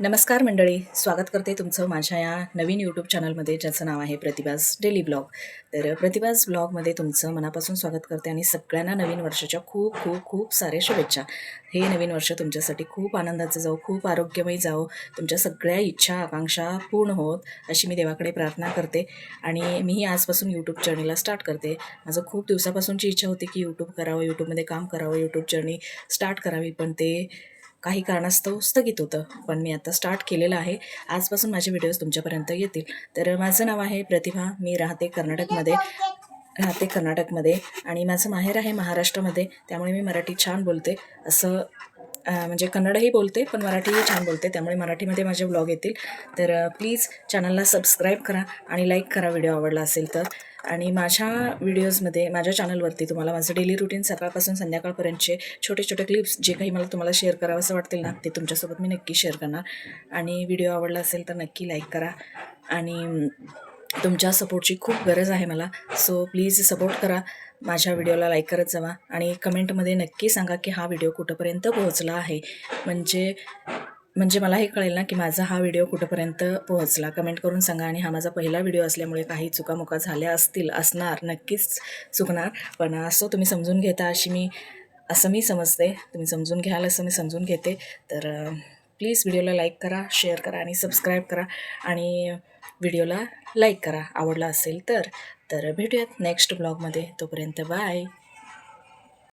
नमस्कार मंडळी स्वागत करते तुमचं माझ्या या नवीन यूट्यूब चॅनलमध्ये ज्याचं नाव आहे प्रतिभास डेली ब्लॉग. तर प्रतिभास ब्लॉगमध्ये तुमचं मनापासून स्वागत करते आणि सगळ्यांना नवीन वर्षाच्या खूप खूप खूप साऱ्या शुभेच्छा. हे नवीन वर्ष तुमच्यासाठी खूप आनंदाचं जाऊ खूप आरोग्यमय जावो. तुमच्या सगळ्या इच्छा आकांक्षा पूर्ण होत अशी मी देवाकडे प्रार्थना करते. आणि मीही आजपासून यूट्यूब जर्नीला स्टार्ट करते. माझं खूप दिवसापासूनची इच्छा होती की यूट्यूब करावं यूट्यूबमध्ये काम करावं यूट्यूब जर्नी स्टार्ट करावी. पण ते काही कारणास्तव स्थगित होतं पण मी आता स्टार्ट केलेलं आहे. आजपासून माझे व्हिडिओज तुमच्यापर्यंत येतील. तर माझं नाव आहे प्रतिभा. मी राहते कर्नाटकमध्ये राहते कर्नाटकमध्ये आणि माझं माहेर आहे महाराष्ट्रामध्ये. त्यामुळे मी मराठी छान बोलते असं म्हणजे कन्नडही बोलते पण मराठीही छान बोलते त्यामुळे मराठीमध्ये माझे ब्लॉग येतील. तर प्लीज चॅनलला सबस्क्राईब करा आणि लाईक करा व्हिडिओ आवडला असेल तर. आणि माझ्या व्हिडिओजमध्ये माझ्या चॅनलवरती तुम्हाला माझं डेली रुटीन सकाळपासून संध्याकाळपर्यंतचे छोटे छोटे क्लिप्स जे काही मला तुम्हाला शेअर करावं असं वाटतील ना ते तुमच्यासोबत मी नक्की शेअर करणार. आणि व्हिडिओ आवडला असेल तर नक्की लाईक करा. आणि तुमच्या सपोर्टची खूप गरज आहे मला. सो प्लीज सपोर्ट करा. माझ्या व्हिडिओला लाईक करत जावा. आणि कमेंटमध्ये नक्की सांगा की हा व्हिडिओ कुठंपर्यंत पोहोचला आहे. म्हणजे म्हणजे मला हे कळेल ना की माझा हा व्हिडिओ कुठंपर्यंत पोहोचला. कमेंट करून सांगा आणि हा माझा पहिला व्हिडिओ असल्यामुळे काही चुकामुका झाल्या असतील असणार नक्कीच चुकणार. पण असं तुम्ही समजून घेता अशी मी असं मी समजते. तुम्ही समजून घ्याल असं मी समजून घेते. तर प्लीज व्हिडिओला लाईक करा शेअर करा आणि सबस्क्राईब करा आणि व्हिडिओला लाईक करा आवडला असेल तर. तर भेटूयात नेक्स्ट ब्लॉगमध्ये. तोपर्यंत बाय.